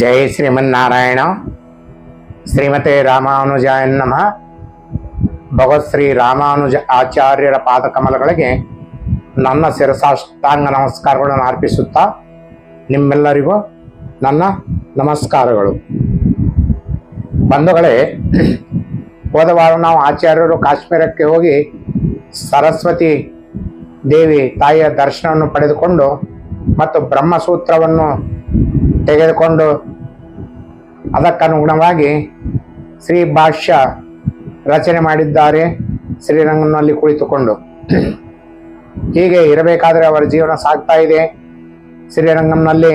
ಜೈ ಶ್ರೀಮನ್ನಾರಾಯಣ. ಶ್ರೀಮತೆ ರಾಮಾನುಜಾಯ ನಮಃ. ಭಗವತ್ ಶ್ರೀ ರಾಮಾನುಜ ಆಚಾರ್ಯರ ಪಾದಕಮಲಗಳಿಗೆ ನನ್ನ ಶಿರಸಾಷ್ಟಾಂಗ ನಮಸ್ಕಾರಗಳನ್ನು ಅರ್ಪಿಸುತ್ತಾ ನಿಮ್ಮೆಲ್ಲರಿಗೂ ನನ್ನ ನಮಸ್ಕಾರಗಳು. ಬಂಧುಗಳೇ, ಹೋದ ವಾರ ನಾವು ಆಚಾರ್ಯರು ಕಾಶ್ಮೀರಕ್ಕೆ ಹೋಗಿ ಸರಸ್ವತಿ ದೇವಿ ತಾಯಿಯ ದರ್ಶನವನ್ನು ಪಡೆದುಕೊಂಡು ಮತ್ತು ಬ್ರಹ್ಮಸೂತ್ರವನ್ನು ತೆಗೆದುಕೊಂಡು ಅದಕ್ಕನುಗುಣವಾಗಿ ಶ್ರೀ ಭಾಷ್ಯ ರಚನೆ ಮಾಡಿದ್ದಾರೆ. ಶ್ರೀರಂಗನಲ್ಲಿ ಕುಳಿತುಕೊಂಡು. ಹೀಗೆ ಇರಬೇಕಾದರೆ ಅವರ ಜೀವನ ಸಾಗ್ತಾ ಇದೆ. ಶ್ರೀರಂಗಂನಲ್ಲಿ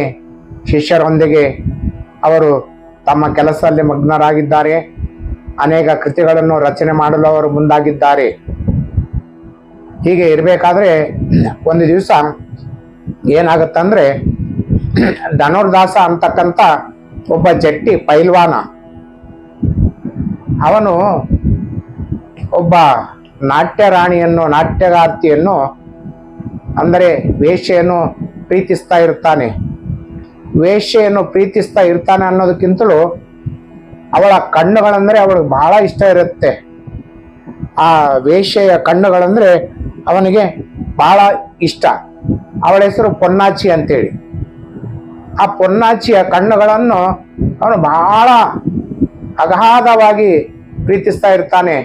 ಶಿಷ್ಯರೊಂದಿಗೆ ಅವರು ತಮ್ಮ ಕೆಲಸದಲ್ಲಿ ಮಗ್ನರಾಗಿದ್ದಾರೆ. ಅನೇಕ ಕೃತಿಗಳನ್ನು ರಚನೆ ಮಾಡಲು ಅವರು ಮುಂದಾಗಿದ್ದಾರೆ. ಹೀಗೆ ಇರಬೇಕಾದ್ರೆ ಒಂದು ದಿವಸ ಏನಾಗುತ್ತಂದ್ರೆ ಧನುರ್ದಾಸ ಅಂತಕ್ಕಂಥ ಒಬ್ಬ ಜಟ್ಟಿ ಪೈಲ್ವಾನ. ಅವನು ಒಬ್ಬ ನಾಟ್ಯ ರಾಣಿಯನ್ನು ನಾಟ್ಯಗಾರ್ತಿಯನ್ನು, ಅಂದರೆ ವೇಶ್ಯೆಯನ್ನು ಪ್ರೀತಿಸ್ತಾ ಇರ್ತಾನೆ. ವೇಶ್ಯೆಯನ್ನು ಪ್ರೀತಿಸ್ತಾ ಇರ್ತಾನೆ ಅನ್ನೋದಕ್ಕಿಂತಲೂ ಅವಳ ಕಣ್ಣುಗಳಂದರೆ ಅವಳಿಗೆ ಬಹಳ ಇಷ್ಟ ಇರುತ್ತೆ. ಆ ವೇಶ್ಯೆಯ ಕಣ್ಣುಗಳಂದರೆ ಅವನಿಗೆ ಬಹಳ ಇಷ್ಟ. ಅವಳ ಹೆಸರು ಪೊನ್ನಾಚಿ ಅಂತೇಳಿ. ಆ ಪೊನ್ನಾಚಿಯ ಕಣ್ಣುಗಳನ್ನು ಅವನು ಬಹಳ ಅಗಾಧವಾಗಿ ಪ್ರೀತಿಸ್ತಾ ಇರ್ತಾನೆ.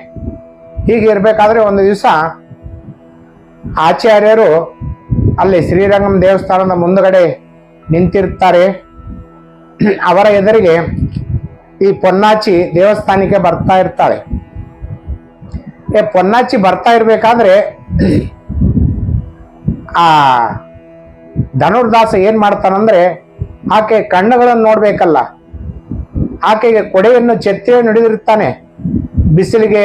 ಹೀಗೆ ಇರಬೇಕಾದ್ರೆ ಒಂದು ದಿವಸ ಆಚಾರ್ಯರು ಅಲ್ಲಿ ಶ್ರೀರಂಗಂ ದೇವಸ್ಥಾನದ ಮುಂದುಗಡೆ ನಿಂತಿರ್ತಾರೆ. ಅವರ ಎದುರಿಗೆ ಈ ಪೊನ್ನಾಚಿ ದೇವಸ್ಥಾನಕ್ಕೆ ಬರ್ತಾ ಇರ್ತಾಳೆ. ಏ, ಪೊನ್ನಾಚಿ ಬರ್ತಾ ಇರಬೇಕಾದ್ರೆ ಆ ಧನುರ್ದಾಸ ಏನ್ ಮಾಡ್ತಾನಂದ್ರೆ ಆಕೆ ಕಣ್ಣುಗಳನ್ನು ನೋಡಬೇಕಲ್ಲ. ಆಕೆಗೆ ಕೊಡೆಯನ್ನು ಛತ್ರಿಯನ್ನು ನುಡಿದಿರುತ್ತಾನೆ. ಬಿಸಿಲಿಗೆ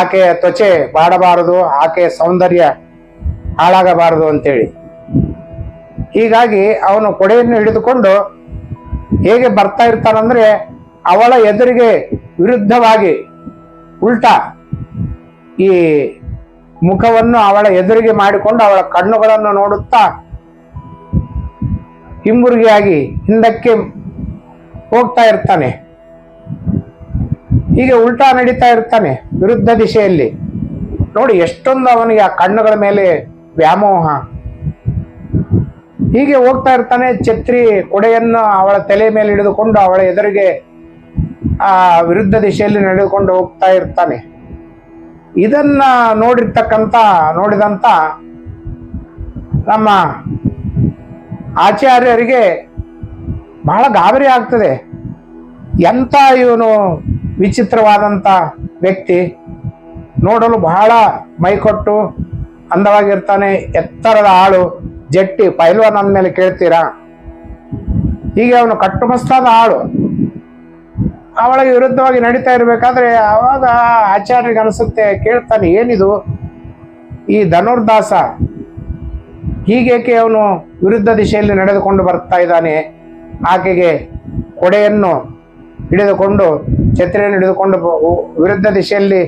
ಆಕೆಯ ತ್ವಚೆ ಬಾಡಬಾರದು ಆಕೆಯ ಸೌಂದರ್ಯ ಹಾಳಾಗಬಾರದು ಅಂತೇಳಿ. ಹೀಗಾಗಿ ಅವನು ಕೊಡೆಯನ್ನು ಹಿಡಿದುಕೊಂಡು ಹೇಗೆ ಬರ್ತಾ ಇರ್ತಾನಂದ್ರೆ ಅವಳ ಎದುರಿಗೆ ವಿರುದ್ಧವಾಗಿ ಉಲ್ಟಾ ಈ ಮುಖವನ್ನು ಅವಳ ಎದುರಿಗೆ ಮಾಡಿಕೊಂಡು ಅವಳ ಕಣ್ಣುಗಳನ್ನು ನೋಡುತ್ತಾ ಹಿಂಬುರುಗಿಯಾಗಿ ಹಿಂದಕ್ಕೆ ಹೋಗ್ತಾ ಇರ್ತಾನೆ. ಹೀಗೆ ಉಲ್ಟಾ ನಡೀತಾ ಇರ್ತಾನೆ ವಿರುದ್ಧ ದಿಶೆಯಲ್ಲಿ. ನೋಡಿ ಎಷ್ಟೊಂದು ಅವನಿಗೆ ಆ ಕಣ್ಣುಗಳ ಮೇಲೆ ವ್ಯಾಮೋಹ. ಹೀಗೆ ಹೋಗ್ತಾ ಇರ್ತಾನೆ ಛತ್ರಿ ಕೊಡೆಯನ್ನು ಅವಳ ತಲೆ ಮೇಲೆ ಹಿಡಿದುಕೊಂಡು ಅವಳ ಎದುರಿಗೆ ಆ ವಿರುದ್ಧ ದಿಶೆಯಲ್ಲಿ ನಡೆದುಕೊಂಡು ಹೋಗ್ತಾ ಇರ್ತಾನೆ. ಇದನ್ನ ನೋಡಿರ್ತಕ್ಕಂಥ, ನೋಡಿದಂತ ನಮ್ಮ ಆಚಾರ್ಯರಿಗೆ ಬಹಳ ಗಾಬರಿ ಆಗ್ತದೆ. ಎಂಥ ಇವನು ವಿಚಿತ್ರವಾದಂಥ ವ್ಯಕ್ತಿ? ನೋಡಲು ಬಹಳ ಮೈಕೊಟ್ಟು ಅಂದವಾಗಿರ್ತಾನೆ, ಎತ್ತರದ ಆಳು, ಜಟ್ಟಿ, ಪೈಲ್ವಾನ್ ಅಂದಮೇಲೆ ಕೇಳ್ತೀರಾ? ಹೀಗೆ ಅವನು ಕಟ್ಟುಮಸ್ತಾದ ಆಳು. ಅವಳ ವಿರುದ್ಧವಾಗಿ ನಡೀತಾ ಇರಬೇಕಾದ್ರೆ ಆವಾಗ ಆಚಾರ್ಯರಿಗೆ ಅನಿಸುತ್ತೆ, ಕೇಳ್ತಾನೆ, ಏನಿದು? ಈ ಧನುರ್ದಾಸ ಹೀಗೇಕೆ ಅವನು ವಿರುದ್ಧ ದಿಶೆಯಲ್ಲಿ ನಡೆದುಕೊಂಡು ಬರ್ತಾ ಇದ್ದಾನೆ? ಆಕೆಗೆ ಕೊಡೆಯನ್ನು ಹಿಡಿದುಕೊಂಡು, ಛತ್ರಿಯನ್ನು ಹಿಡಿದುಕೊಂಡು ವಿರುದ್ಧ ದಿಶೆಯಲ್ಲಿ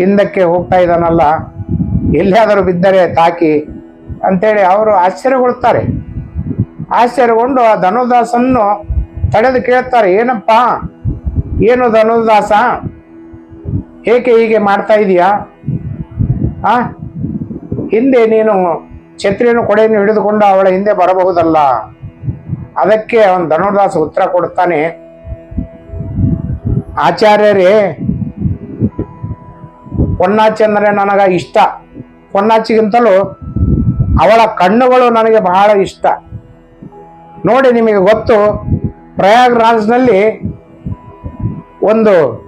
ಹಿಂದಕ್ಕೆ ಹೋಗ್ತಾ ಇದ್ದಾನಲ್ಲ? ಎಲ್ಲಿಯಾದರೂ ಬಿದ್ದರೆ ತಾಕಿ ಅಂತೇಳಿ ಅವರು ಆಶ್ಚರ್ಯಗೊಳ್ತಾರೆ ಆಶ್ಚರ್ಯಗೊಂಡು ಆ ಧನುದಾಸನ್ನು ತಡೆದು ಕೇಳ್ತಾರೆ ಏನಪ್ಪ? ಏನು ಧನುದಾಸ ಏಕೆ ಹೀಗೆ ಮಾಡ್ತಾ ಇದೀಯಾ? ಹಿಂದೆ ನೀನು ಛತ್ರಿಯನ್ನು ಕೊಡೆಯನ್ನು ಹಿಡಿದುಕೊಂಡು ಅವಳ ಹಿಂದೆ ಬರಬಹುದಲ್ಲ? ಅದಕ್ಕೆ ಅವನು ಧನುರ್ದಾಸ ಉತ್ತರ ಕೊಡುತ್ತಾನೆ. ಆಚಾರ್ಯರೇ ಪೊನ್ನಾಚಿ ಅಂದರೆ ನನಗ ಇಷ್ಟ. ಪೊನ್ನಾಚಿಗಿಂತಲೂ ಅವಳ ಕಣ್ಣುಗಳು ನನಗೆ ಬಹಳ ಇಷ್ಟ. ನೋಡಿ, ನಿಮಗೆ ಗೊತ್ತು, ಪ್ರಯಾಗ್ರಾಜ್ನಲ್ಲಿ ಒಂದು,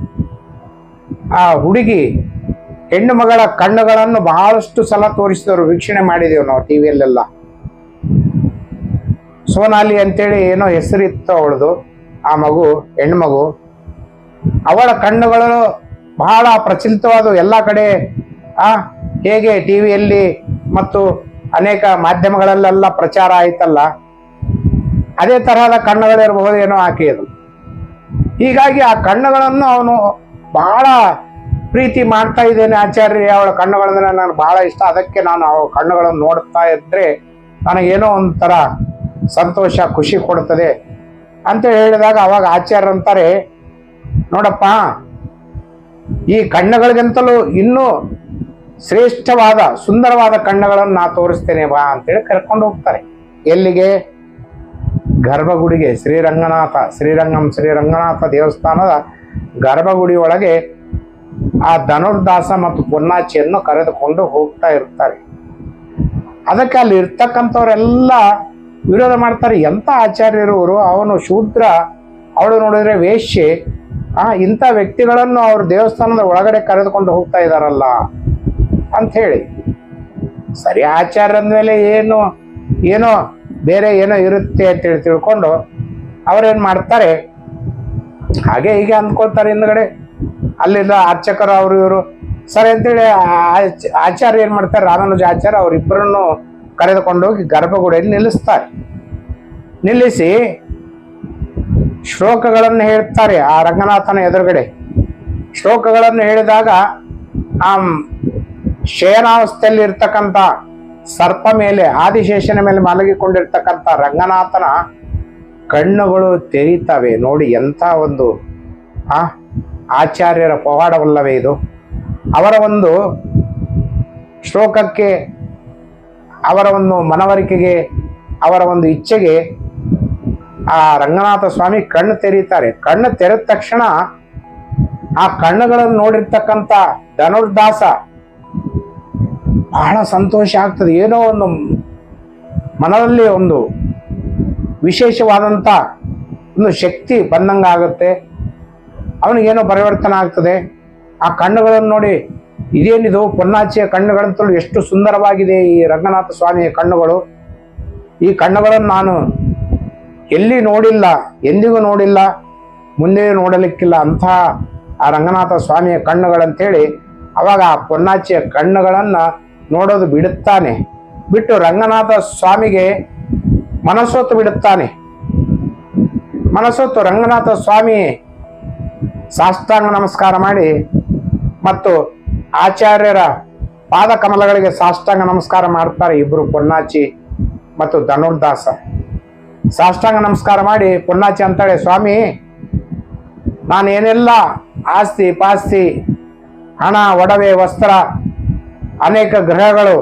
ಆ, ಹುಡುಗಿ ಹೆಣ್ಣು ಮಗಳ ಕಣ್ಣುಗಳನ್ನು ಬಹಳಷ್ಟು ಸಲ ತೋರಿಸಿದವರು ವೀಕ್ಷಣೆ ಮಾಡಿದೆವು ನಾವು ಟಿವಿಯಲ್ಲೆಲ್ಲ. ಸೋನಾಲಿ ಅಂತೇಳಿ ಏನೋ ಹೆಸರಿತ್ತು ಅವಳದು, ಆ ಮಗು ಹೆಣ್ಮಗು ಮಗು. ಅವಳ ಕಣ್ಣುಗಳು ಬಹಳ ಪ್ರಚಲಿತವಾದವು ಎಲ್ಲ ಕಡೆ, ಆ, ಹೇಗೆ ಟಿವಿಯಲ್ಲಿ ಮತ್ತು ಅನೇಕ ಮಾಧ್ಯಮಗಳಲ್ಲೆಲ್ಲ ಪ್ರಚಾರ ಆಯ್ತಲ್ಲ. ಅದೇ ತರಹದ ಕಣ್ಣುಗಳಿರಬಹುದೇನೋ ಆಕೆಯದು. ಹೀಗಾಗಿ ಆ ಕಣ್ಣುಗಳನ್ನು ಅವನು ಬಹಳ ಪ್ರೀತಿ ಮಾಡ್ತಾ ಇದ್ದೇನೆ ಆಚಾರ್ಯ, ಅವಳ ಕಣ್ಣುಗಳಂದ್ರೆ ನನಗೆ ಬಹಳ ಇಷ್ಟ. ಅದಕ್ಕೆ ನಾನು ಅವಳ ಕಣ್ಣುಗಳನ್ನು ನೋಡ್ತಾ ಇದ್ರೆ ನನಗೇನೋ ಒಂಥರ ಸಂತೋಷ, ಖುಷಿ ಕೊಡುತ್ತದೆ ಅಂತ ಹೇಳಿದಾಗ ಅವಾಗ ಆಚಾರ್ಯ ಅಂತಾರೆ, ನೋಡಪ್ಪ, ಈ ಕಣ್ಣುಗಳಿಗಿಂತಲೂ ಇನ್ನೂ ಶ್ರೇಷ್ಠವಾದ, ಸುಂದರವಾದ ಕಣ್ಣುಗಳನ್ನು ನಾ ತೋರಿಸ್ತೇನೆ ಬಾ ಅಂತೇಳಿ ಕರ್ಕೊಂಡು ಹೋಗ್ತಾರೆ. ಎಲ್ಲಿಗೆ? ಗರ್ಭಗುಡಿಗೆ ಶ್ರೀರಂಗನಾಥ, ಶ್ರೀರಂಗಂ ಶ್ರೀರಂಗನಾಥ ದೇವಸ್ಥಾನದ ಗರ್ಭಗುಡಿ ಒಳಗೆ ಆ ಧನುರ್ದಾಸ ಮತ್ತು ಪೊನ್ನಾಚಿಯನ್ನು ಕರೆದುಕೊಂಡು ಹೋಗ್ತಾ ಇರ್ತಾರೆ. ಅದಕ್ಕೆ ಅಲ್ಲಿ ಇರ್ತಕ್ಕಂಥವರೆಲ್ಲ ವಿರೋಧ ಮಾಡ್ತಾರೆ. ಎಂತ ಆಚಾರ್ಯರು ಇವರು ಅವನು ಶೂದ್ರ, ಅವಳು ನೋಡಿದ್ರೆ ವೇಶ್ಯೆ. ಆ, ಇಂಥ ವ್ಯಕ್ತಿಗಳನ್ನು ಅವ್ರ ದೇವಸ್ಥಾನದ ಒಳಗಡೆ ಕರೆದುಕೊಂಡು ಹೋಗ್ತಾ ಇದಾರಲ್ಲ ಅಂತ ಹೇಳಿ. ಸರಿ ಆಚಾರ್ಯ ಅಂದಮೇಲೆ ಏನು, ಏನೋ ಬೇರೆ ಏನೋ ಇರುತ್ತೆ ಅಂತೇಳಿ ತಿಳ್ಕೊಂಡು ಅವ್ರೇನ್ ಮಾಡ್ತಾರೆ? ಹಾಗೆ ಹೀಗೆ ಅಂದ್ಕೊಳ್ತಾರೆ ಹಿಂದ್ಗಡೆ. ಅಲ್ಲಿಂದ ಅರ್ಚಕರು ಅವರು ಇವರು. ಸರಿ ಅಂತೇಳಿ ಆಚ- ಆಚಾರ್ಯ ಏನ್ ಮಾಡ್ತಾರೆ? ರಾಮಾನುಜ ಆಚಾರ್ಯ ಅವರಿಬ್ಬರನ್ನು ಕರೆದುಕೊಂಡು ಹೋಗಿ ಗರ್ಭಗುಡಿಯಲ್ಲಿ ನಿಲ್ಲಿಸ್ತಾರೆ. ನಿಲ್ಲಿಸಿ ಶ್ಲೋಕಗಳನ್ನು ಹೇಳ್ತಾರೆ ಆ ರಂಗನಾಥನ ಎದುರುಗಡೆ. ಶ್ಲೋಕಗಳನ್ನು ಹೇಳಿದಾಗ ಆ ಶಯನಾವಸ್ಥೆಯಲ್ಲಿ ಇರ್ತಕ್ಕಂಥ ಸರ್ಪ ಮೇಲೆ, ಆದಿಶೇಷನ ಮೇಲೆ ಮಲಗಿಕೊಂಡಿರ್ತಕ್ಕಂಥ ರಂಗನಾಥನ ಕಣ್ಣುಗಳು ತೆರೀತವೆ. ನೋಡಿ ಎಂಥ ಒಂದು, ಆ ಆಚಾರ್ಯರ ಪವಾಡವಲ್ಲವೇ ಇದು? ಅವರ ಒಂದು ಶ್ಲೋಕಕ್ಕೆ, ಅವರ ಒಂದು ಮನವರಿಕೆಗೆ, ಅವರ ಒಂದು ಇಚ್ಛೆಗೆ ಆ ರಂಗನಾಥ ಸ್ವಾಮಿ ಕಣ್ಣು ತೆರೀತಾರೆ ಕಣ್ಣು ತೆರೆದ ತಕ್ಷಣ ಆ ಕಣ್ಣುಗಳನ್ನು ನೋಡಿರ್ತಕ್ಕಂಥ ಧನುರ್ದಾಸ ಬಹಳ ಸಂತೋಷ ಆಗ್ತದೆ. ಏನೋ ಒಂದು ಮನದಲ್ಲಿ ಒಂದು ವಿಶೇಷವಾದಂಥ ಒಂದು ಶಕ್ತಿ ಬಂದಂಗಾಗುತ್ತೆ. ಅವನಿಗೇನೋ ಪರಿವರ್ತನೆ ಆಗ್ತದೆ. ಆ ಕಣ್ಣುಗಳನ್ನು ನೋಡಿ, ಇದೇನಿದು ಪೊನ್ನಾಚಿಯ ಕಣ್ಣುಗಳಂತಲೂ ಎಷ್ಟು ಸುಂದರವಾಗಿದೆ ಈ ರಂಗನಾಥ ಸ್ವಾಮಿಯ ಕಣ್ಣುಗಳು. ಈ ಕಣ್ಣುಗಳನ್ನು ನಾನು ಎಲ್ಲಿ ನೋಡಿಲ್ಲ, ಎಂದಿಗೂ ನೋಡಿಲ್ಲ, ಮುಂದೆ ನೋಡಲಿಕ್ಕಿಲ್ಲ ಅಂತಹ ಆ ರಂಗನಾಥ ಸ್ವಾಮಿಯ ಕಣ್ಣುಗಳಂತೇಳಿ ಅವಾಗ ಆ ಪೊನ್ನಾಚಿಯ ಕಣ್ಣುಗಳನ್ನು ನೋಡೋದು ಬಿಡುತ್ತಾನೆ. ಬಿಟ್ಟು ರಂಗನಾಥ ಸ್ವಾಮಿಗೆ ಮನಸ್ಸೊತ್ತು ಬಿಡುತ್ತಾನೆ. ಮನಸ್ಸೊತ್ತು ರಂಗನಾಥ ಸ್ವಾಮಿ ಸಾಷ್ಟಾಂಗ ನಮಸ್ಕಾರ ಮಾಡಿ ಮತ್ತು ಆಚಾರ್ಯರ ಪಾದ ಕಮಲಗಳಿಗೆ ಸಾಷ್ಟಾಂಗ ನಮಸ್ಕಾರ ಮಾಡ್ತಾರೆ ಇಬ್ಬರು ಪೊನ್ನಾಚಿ ಮತ್ತು ಧನುರ್ದಾಸ. ಸಾಷ್ಟಾಂಗ ನಮಸ್ಕಾರ ಮಾಡಿ ಪೊನ್ನಾಚಿ ಅಂತಾಳೆ, ಸ್ವಾಮಿ ನಾನು ಏನೆಲ್ಲ ಆಸ್ತಿ ಪಾಸ್ತಿ, ಹಣ, ಒಡವೆ, ವಸ್ತ್ರ, ಅನೇಕ ಗ್ರಹಗಳು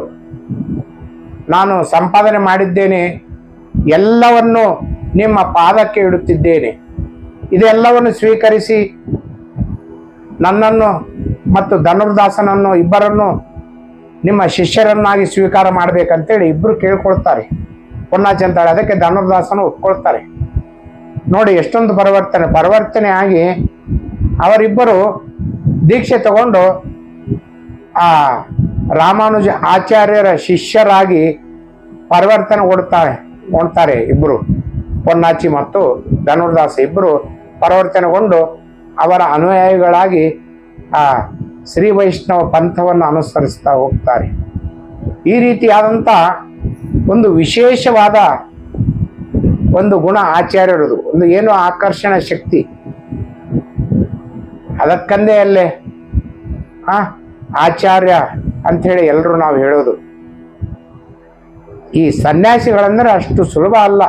ನಾನು ಸಂಪಾದನೆ ಮಾಡಿದ್ದೇನೆ, ಎಲ್ಲವನ್ನು ನಿಮ್ಮ ಪಾದಕ್ಕೆ ಇಡುತ್ತಿದ್ದೇನೆ. ಇದೆಲ್ಲವನ್ನು ಸ್ವೀಕರಿಸಿ ನನ್ನನ್ನು ಮತ್ತು ಧನುರ್ದಾಸನನ್ನು ಇಬ್ಬರನ್ನು ನಿಮ್ಮ ಶಿಷ್ಯರನ್ನಾಗಿ ಸ್ವೀಕಾರ ಮಾಡಬೇಕಂತೇಳಿ ಇಬ್ಬರು ಕೇಳ್ಕೊಳ್ತಾರೆ. ಪೊನ್ನಾಚಿ ಅಂತಾಳೆ ಅದಕ್ಕೆ ಧನುರ್ದಾಸನು ಒಪ್ಕೊಳ್ತಾರೆ. ನೋಡಿ, ಎಷ್ಟೊಂದು ಪರಿವರ್ತನೆ. ಪರಿವರ್ತನೆ ಆಗಿ ಅವರಿಬ್ಬರು ದೀಕ್ಷೆ ತಗೊಂಡು ಆ ರಾಮಾನುಜ ಆಚಾರ್ಯರ ಶಿಷ್ಯರಾಗಿ ಪರಿವರ್ತನೆ ಕೊಡ್ತಾರೆ ಕೊಡ್ತಾರೆ ಇಬ್ಬರು ಪೊನ್ನಾಚಿ ಮತ್ತು ಧನುರ್ದಾಸ ಇಬ್ಬರು ಪರಿವರ್ತನೆಗೊಂಡು ಅವರ ಅನುಯಾಯಿಗಳಾಗಿ ಆ ಶ್ರೀ ವೈಷ್ಣವ ಪಂಥವನ್ನು ಅನುಸರಿಸ್ತಾ ಹೋಗ್ತಾರೆ. ಈ ರೀತಿಯಾದಂಥ ಒಂದು ವಿಶೇಷವಾದ ಒಂದು ಗುಣ ಆಚಾರ್ಯರದು, ಒಂದು ಏನು ಆಕರ್ಷಣ ಶಕ್ತಿ. ಅದಕ್ಕಂದೇ ಅಲ್ಲೇ, ಆ, ಆಚಾರ್ಯ ಅಂಥೇಳಿ ಎಲ್ಲರೂ ನಾವು ಹೇಳೋದು. ಈ ಸನ್ಯಾಸಿಗಳಂದ್ರೆ ಅಷ್ಟು ಸುಲಭ ಅಲ್ಲ.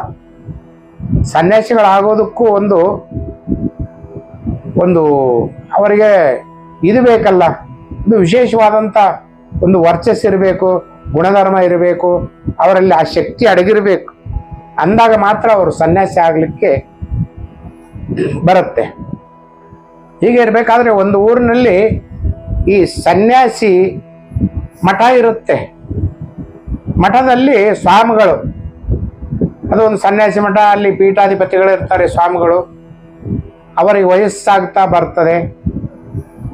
ಸನ್ಯಾಸಿಗಳಾಗೋದಕ್ಕೂ ಒಂದು ಒಂದು ಅವರಿಗೆ ಇದು ಬೇಕಲ್ಲ, ಒಂದು ವಿಶೇಷವಾದಂಥ ಒಂದು ವರ್ಚಸ್ ಇರಬೇಕು, ಗುಣಧರ್ಮ ಇರಬೇಕು, ಅವರಲ್ಲಿ ಆ ಶಕ್ತಿ ಅಡಗಿರಬೇಕು. ಅಂದಾಗ ಮಾತ್ರ ಅವರು ಸನ್ಯಾಸಿ ಆಗಲಿಕ್ಕೆ ಬರುತ್ತೆ. ಹೀಗೆ ಇರಬೇಕಾದ್ರೆ ಒಂದು ಊರಿನಲ್ಲಿ ಈ ಸನ್ಯಾಸಿ ಮಠ ಇರುತ್ತೆ. ಮಠದಲ್ಲಿ ಸ್ವಾಮಿಗಳು, ಅದು ಒಂದು ಸನ್ಯಾಸಿ ಮಠ, ಅಲ್ಲಿ ಪೀಠಾಧಿಪತಿಗಳು ಇರ್ತಾರೆ ಸ್ವಾಮಿಗಳು. ಅವರಿಗೆ ವಯಸ್ಸಾಗ್ತಾ ಬರ್ತದೆ.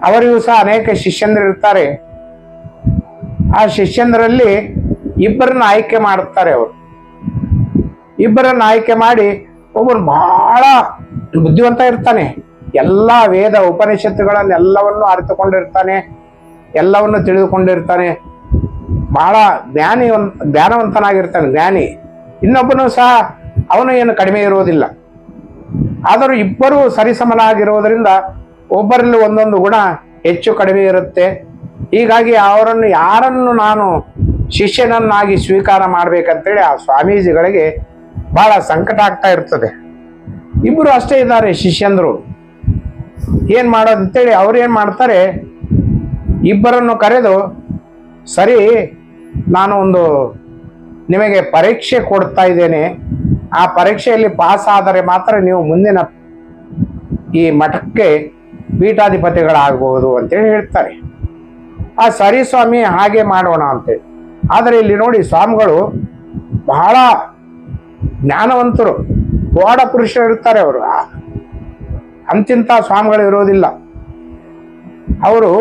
ಅವರಿಗೂ ಸಹ ಅನೇಕ ಶಿಷ್ಯಂದ್ರಿರ್ತಾರೆ ಆ ಶಿಷ್ಯಂದರಲ್ಲಿ ಇಬ್ಬರನ್ನ ಆಯ್ಕೆ ಮಾಡ್ತಾರೆ ಅವರು. ಇಬ್ಬರನ್ನ ಆಯ್ಕೆ ಮಾಡಿ ಒಬ್ಬರು ಬಹಳ ಬುದ್ಧಿವಂತ ಇರ್ತಾನೆ. ಎಲ್ಲ ವೇದ ಉಪನಿಷತ್ತುಗಳನ್ನೆಲ್ಲವನ್ನು ಅರಿತುಕೊಂಡಿರ್ತಾನೆ, ಎಲ್ಲವನ್ನು ತಿಳಿದುಕೊಂಡಿರ್ತಾನೆ. ಬಹಳ ಜ್ಞಾನಿ ಜ್ಞಾನವಂತನಾಗಿರ್ತಾನೆ ಜ್ಞಾನಿ. ಇನ್ನೊಬ್ಬನು ಸಹ ಅವನು ಏನು ಕಡಿಮೆ ಇರುವುದಿಲ್ಲ. ಆದರೂ ಇಬ್ಬರು ಸರಿಸಮನಾಗಿರುವುದರಿಂದ ಒಬ್ಬರಲ್ಲಿ ಒಂದೊಂದು ಗುಣ ಹೆಚ್ಚು ಕಡಿಮೆ ಇರುತ್ತೆ. ಹೀಗಾಗಿ ಅವರನ್ನು ಯಾರನ್ನು ನಾನು ಶಿಷ್ಯನನ್ನಾಗಿ ಸ್ವೀಕಾರ ಮಾಡ್ಬೇಕಂತೇಳಿ ಆ ಸ್ವಾಮೀಜಿಗಳಿಗೆ ಬಹಳ ಸಂಕಟ ಆಗ್ತಾ ಇರ್ತದೆ. ಇಬ್ಬರು ಅಷ್ಟೇ ಇದ್ದಾರೆ ಶಿಷ್ಯಂದರು. ಏನು ಮಾಡೋದಂತೇಳಿ ಅವ್ರು ಏನು ಮಾಡ್ತಾರೆ, ಇಬ್ಬರನ್ನು ಕರೆದು, ಸರಿ, ನಾನು ಒಂದು ನಿಮಗೆ ಪರೀಕ್ಷೆ ಕೊಡ್ತಾ ಇದ್ದೇನೆ. ಆ ಪರೀಕ್ಷೆಯಲ್ಲಿ ಪಾಸ್ ಆದರೆ ಮಾತ್ರ ನೀವು ಮುಂದಿನ ಈ ಮಠಕ್ಕೆ ಪೀಠಾಧಿಪತಿಗಳಾಗಬಹುದು ಅಂತೇಳಿ ಹೇಳ್ತಾರೆ. ಆ ಸರಿ ಸ್ವಾಮಿ ಹಾಗೆ ಮಾಡೋಣ ಅಂತೇಳಿ. ಆದರೆ ಇಲ್ಲಿ ನೋಡಿ ಸ್ವಾಮಿಗಳು ಬಹಳ ಜ್ಞಾನವಂತರು ಗೋಡ ಪುರುಷರು ಇರ್ತಾರೆ ಅವರು. ಅಂತಿಂತ ಸ್ವಾಮಿಗಳು ಇರೋದಿಲ್ಲ. ಅವರು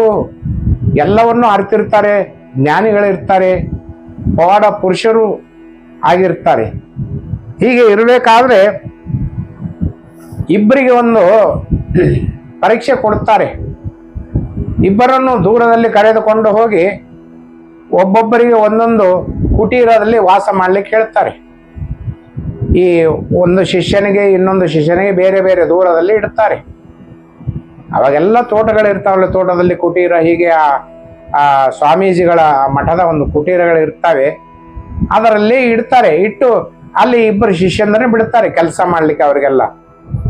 ಎಲ್ಲವನ್ನೂ ಅರ್ತಿರ್ತಾರೆ, ಜ್ಞಾನಿಗಳಿರ್ತಾರೆ ಪವಾಡ ಪುರುಷರು ಆಗಿರ್ತಾರೆ. ಹೀಗೆ ಇರಬೇಕಾದ್ರೆ ಇಬ್ಬರಿಗೆ ಒಂದು ಪರೀಕ್ಷೆ ಕೊಡ್ತಾರೆ ಇಬ್ಬರನ್ನು ದೂರದಲ್ಲಿ ಕರೆದುಕೊಂಡು ಹೋಗಿ ಒಬ್ಬೊಬ್ಬರಿಗೆ ಒಂದೊಂದು ಕುಟೀರದಲ್ಲಿ ವಾಸ ಮಾಡಲಿಕ್ಕೆ ಹೇಳ್ತಾರೆ. ಈ ಒಂದು ಶಿಷ್ಯನಿಗೆ, ಇನ್ನೊಂದು ಶಿಷ್ಯನಿಗೆ ಬೇರೆ ಬೇರೆ ದೂರದಲ್ಲಿ ಇಡ್ತಾರೆ. ಅವಾಗೆಲ್ಲ ತೋಟಗಳಿರ್ತಾವಲ್ಲ, ತೋಟದಲ್ಲಿ ಕುಟೀರ ಹೀಗೆ ಆ ಆ ಸ್ವಾಮೀಜಿಗಳ ಮಠದ ಒಂದು ಕುಟೀರಗಳು ಇರ್ತವೆ. ಅದರಲ್ಲಿ ಇಡ್ತಾರೆ. ಇಟ್ಟು ಅಲ್ಲಿ ಇಬ್ಬರು ಶಿಷ್ಯಂದ್ರೆ ಬಿಡ್ತಾರೆ ಕೆಲಸ ಮಾಡ್ಲಿಕ್ಕೆ ಅವ್ರಿಗೆಲ್ಲ.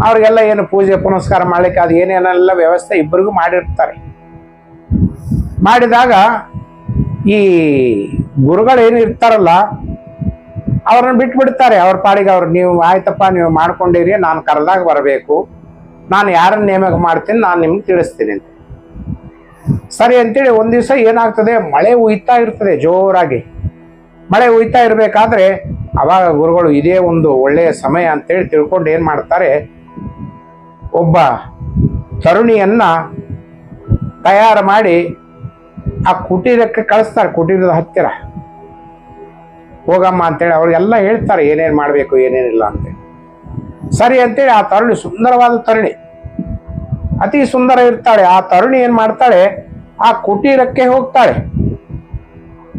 ಅವ್ರಿಗೆಲ್ಲ ಏನು ಪೂಜೆ ಪುನಸ್ಕಾರ ಮಾಡ್ಲಿಕ್ಕೆ ಅದು ಏನೇನೆಲ್ಲ ವ್ಯವಸ್ಥೆ ಇಬ್ಬರಿಗೂ ಮಾಡಿರ್ತಾರೆ. ಮಾಡಿದಾಗ ಈ ಗುರುಗಳು ಏನು ಇರ್ತಾರಲ್ಲ, ಅವ್ರನ್ನ ಬಿಟ್ಬಿಡ್ತಾರೆ. ಅವ್ರ ಪಾಡಿಗೆ ಅವ್ರು, ನೀವು ಆಯ್ತಪ್ಪ, ನೀವು ಮಾಡ್ಕೊಂಡಿರಿ, ನಾನು ಕರೆದಾಗ ಬರಬೇಕು. ನಾನು ಯಾರನ್ನ ನೇಮಕ ಮಾಡ್ತೀನಿ, ನಾನು ನಿಮ್ಗೆ ತಿಳಿಸ್ತೀನಿ ಅಂತ. ಸರಿ ಅಂತೇಳಿ ಒಂದು ದಿವಸ ಏನಾಗ್ತದೆ, ಮಳೆ ಉಯ್ತಾ ಇರ್ತದೆ ಜೋರಾಗಿ. ಮಳೆ ಉಯ್ತಾ ಇರಬೇಕಾದ್ರೆ ಅವಾಗ ಗುರುಗಳು ಇದೇ ಒಂದು ಒಳ್ಳೆಯ ಸಮಯ ಅಂತೇಳಿ ತಿಳ್ಕೊಂಡು ಏನು ಮಾಡ್ತಾರೆ? ಒಬ್ಬ ತರುಣಿಯನ್ನು ತಯಾರು ಮಾಡಿ ಆ ಕುಟೀರಕ್ಕೆ ಕಳಿಸ್ತಾರೆ, ಕುಟೀರದ ಹತ್ತಿರ. ಹೋಗಮ್ಮ ಅಂತೇಳಿ ಅವ್ರಿಗೆಲ್ಲ ಹೇಳ್ತಾರೆ, ಏನೇನು ಮಾಡಬೇಕು, ಏನೇನಿಲ್ಲ ಅಂತೇಳಿ ಸರಿ ಅಂತೇಳಿ ಆ ತರುಣಿ ಸುಂದರವಾದ ತರುಣಿ. ಅತಿ ಸುಂದರ ಇರ್ತಾಳೆ. ಆ ತರುಣಿ ಏನು ಮಾಡ್ತಾಳೆ? ಆ ಕುಟೀರಕ್ಕೆ ಹೋಗ್ತಾಳೆ.